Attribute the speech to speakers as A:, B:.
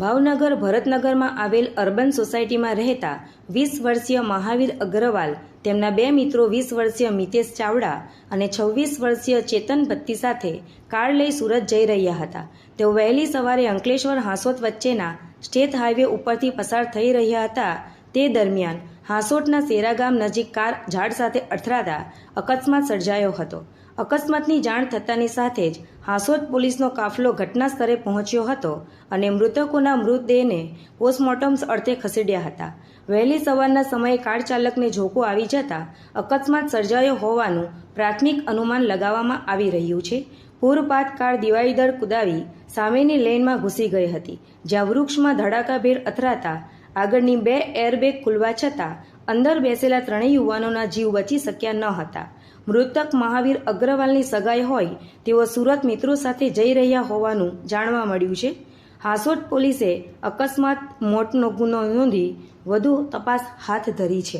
A: ભાવનગર, ભરતનગરમાં આવેલ અર્બન સોસાયટીમાં રહેતા વીસ વર્ષીય મહાવીર અગ્રવાલ, તેમના બે મિત્રો વીસ વર્ષીય મિતેશ ચાવડા અને છવ્વીસ વર્ષીય ચેતન ભત્તી સાથે કાર લઈ સુરત જઈ રહ્યા હતા. તેઓ વહેલી સવારે અંકલેશ્વર હાંસોત વચ્ચેના સ્ટેટ હાઈવે ઉપરથી પસાર થઈ રહ્યા હતા તે દરમિયાન હાંસોટના સેરા ગામ નજીક કાર ઝાડ સાથે અથડાતા અકસ્માત સર્જાયો હતો. અકસ્માતની જાણ થતાની સાથે જ હાંસોદ પોલીસનો કાફલો ઘટના સ્થળે પહોંચ્યો હતો અને મૃતકોના મૃતદેહને પોસ્ટમોર્ટમ અર્થે ખસેડ્યા હતા. વહેલી સવારના સમયે કાર ચાલકને ઝોકો આવી જતા અકસ્માત સર્જાયો હોવાનું પ્રાથમિક અનુમાન લગાવવામાં આવી રહ્યું છે. પૂરપાત કાર દિવાળીદર કુદાવી સામેની લેનમાં ઘૂસી ગઈ હતી, જ્યાં વૃક્ષમાં ધડાકાભેર અથડાતા આગળની બે એરબેગ ખુલવા છતાં અંદર બેસેલા ત્રણેય યુવાનોના જીવ બચી શક્યા ન હતા. મૃતક મહાવીર અગ્રવાલની સગાઈ હોય તેઓ સુરત મિત્રો સાથે જઈ રહ્યા હોવાનું જાણવા મળ્યું છે. હાંસોટ પોલીસે અકસ્માત મોતનો ગુનો નોંધી વધુ તપાસ હાથ ધરી છે.